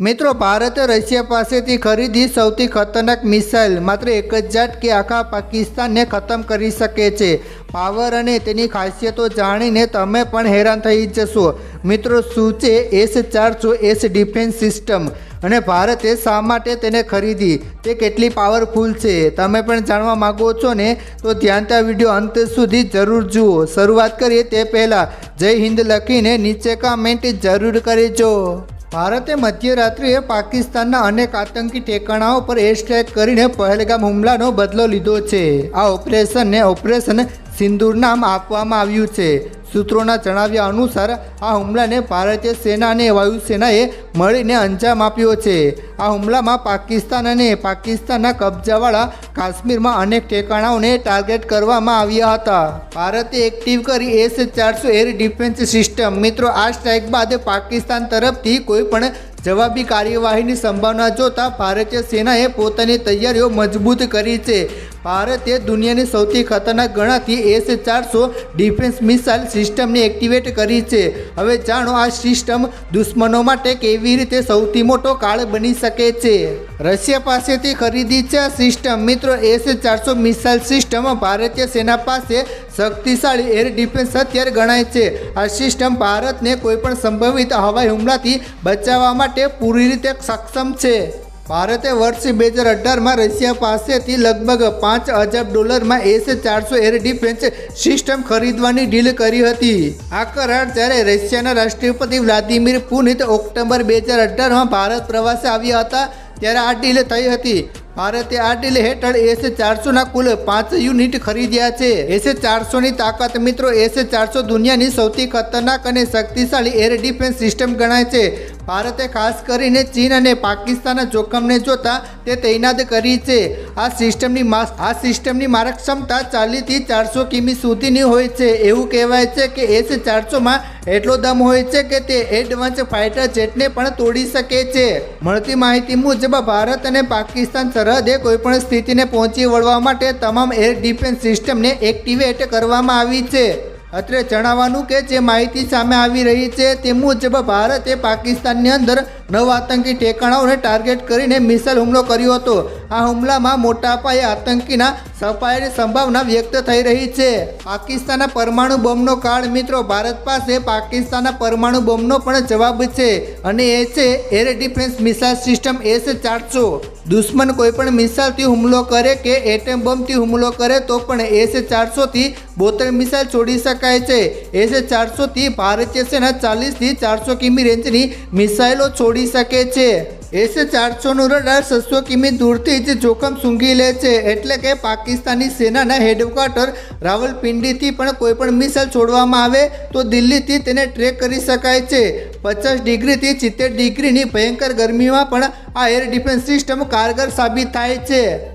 મિત્રો, ભારતે રશિયા પાસેથી ખરીદી સૌથી ખતરનાક મિસાઇલ, માત્ર એક જ જાત કે આખા પાકિસ્તાનને ખતમ કરી શકે છે. પાવર અને તેની ખાસિયતો જાણીને તમે પણ હેરાન થઈ જશો. મિત્રો શું છે એસ ચારસો એસ ડિફેન્સ સિસ્ટમ અને ભારતે શા માટે તેને ખરીદી? તે કેટલી પાવરફુલ છે? તમે પણ જાણવા માગો છો ને? તો ધ્યાનતા વીડિયો અંત સુધી જરૂર જુઓ. શરૂઆત કરીએ તે પહેલાં. જય હિન્દ લખીને નીચે કમેન્ટ જરૂર કરજો. ભારતે મધ્યરાત્રિએ પાકિસ્તાનના અનેક આતંકી ઠેકાણાઓ પર એર સ્ટ્રાઇક કરીને પહેલગામ હુમલાનો બદલો લીધો છે. આ ઓપરેશનને ઓપરેશન સિંદૂર નામ આપવામાં આવ્યું છે. સૂત્રોના જણાવ્યા અનુસાર આ હુમલાને ભારતીય સેના અને વાયુસેનાએ મળીને અંજામ આપ્યો છે. આ હુમલામાં પાકિસ્તાન અને પાકિસ્તાનના કબજાવાળા કાશ્મીરમાં અનેક ઠેકાણાઓને ટાર્ગેટ કરવામાં આવ્યા હતા. ભારતે એક્ટિવ કરી એસ ચારસો એર ડિફેન્સ સિસ્ટમ. મિત્રો, આ સ્ટ્રાઇક બાદ પાકિસ્તાન તરફથી કોઈ પણ જવાબી કાર્યવાહીની સંભાવના જોતા ભારતીય સેનાએ પોતાની તૈયારીઓ મજબૂત કરી છે. ભારતે દુનિયાની સૌથી ખતરનાક ગણાતી એસ ચારસો ડિફેન્સ મિસાઇલ સિસ્ટમને એક્ટિવેટ કરી છે. હવે જાણો આ સિસ્ટમ દુશ્મનો માટે કેવી રીતે સૌથી મોટો કાળ બની શકે છે. રશિયા પાસેથી ખરીદી છે આ સિસ્ટમ. મિત્રો, એસ ચારસો મિસાઇલ સિસ્ટમ ભારતીય સેના પાસે શક્તિશાળી એર ડિફેન્સ હથિયાર ગણાય છે. આ સિસ્ટમ ભારતને કોઈપણ સંભવિત હવાઈ હુમલાથી બચાવવા માટે પૂરી રીતે સક્ષમ છે. ભારતે વર્ષ બે હજાર અઢારમાં રશિયા પાસેથી લગભગ પાંચ અજબ ડોલરમાં એસ ચારસો એર ડિફેન્સ સિસ્ટમ ખરીદવાની ડીલ કરી હતી. આ કરાર જ્યારે રશિયાના રાષ્ટ્રપતિ વ્લાદિમીર પુનિત ઓક્ટોબર બે હજાર અઢારમાં ભારત પ્રવાસે આવ્યા હતા ત્યારે આ ડીલ થઈ હતી. ભારતે આ ડીલ હેઠળ એસ ચારસોના કુલ પાંચ યુનિટ ખરીદ્યા છે. એસ ચારસોની તાકાત મિત્રો, એસ ચારસો દુનિયાની સૌથી ખતરનાક અને શક્તિશાળી એર ડિફેન્સ સિસ્ટમ ગણાય છે. ભારતે ખાસ કરીને ચીન અને પાકિસ્તાનના જોખમને જોતા તે તૈનાત કરી છે. આ સિસ્ટમની આ સિસ્ટમની મારક ક્ષમતા ચાલીસથી ચારસો કિમી સુધીની હોય છે. એવું કહેવાય છે કે એસ ચારસોમાં એટલો દમ હોય છે કે તે એડવાન્સ ફાઇટર જેટને પણ તોડી શકે છે. મળતી માહિતી મુજબ, ભારત અને પાકિસ્તાન સરહદે કોઈપણ સ્થિતિને પહોંચી વળવા માટે તમામ એર ડિફેન્સ સિસ્ટમને એક્ટિવેટ કરવામાં આવી છે. અત્રે જણાવવાનું કે જે માહિતી સામે આવી રહી છે તે મુજબ ભારતે પાકિસ્તાનની અંદર નવ આતંકી ઠેકાણાઓને ટાર્ગેટ કરીને મિસાઇલ હુમલો કર્યો હતો. આ હુમલામાં મોટા પાયે આતંકીના સફાઈની સંભાવના વ્યક્ત થઈ રહી છે. પાકિસ્તાનના પરમાણુ બોમ્બનો કાળ મિત્રો, ભારત પાસે પાકિસ્તાનના પરમાણુ બોમ્બનો પણ જવાબ છે અને એ છે air defence missile system S ચારસો. દુશ્મન કોઈપણ મિસાઇલથી હુમલો કરે કે એટમ બોમ્બથી હુમલો કરે તો પણ એસ ચારસોથી બોતેર મિસાઇલ છોડી શકાય છે. એસ ચારસોથી ભારતીય સેના ચાલીસથી ચારસો કિમી રેન્જની મિસાઇલો છોડી શકે છે. એસ ચારસોનું રડાર છસો કિમી દૂરથી જ જોખમ સૂંઘી લે છે. એટલે કે પાકિસ્તાની સેનાના હેડક્વાર્ટર રાવલપિંડીથી પણ કોઈપણ મિસાઇલ છોડવામાં આવે તો દિલ્હીથી તેને ટ્રેક કરી શકાય છે. પચાસ ડિગ્રીથી સિત્તેર ડિગ્રીની ભયંકર ગરમીમાં પણ આ એર ડિફેન્સ સિસ્ટમ કારગર સાબિત થાય છે.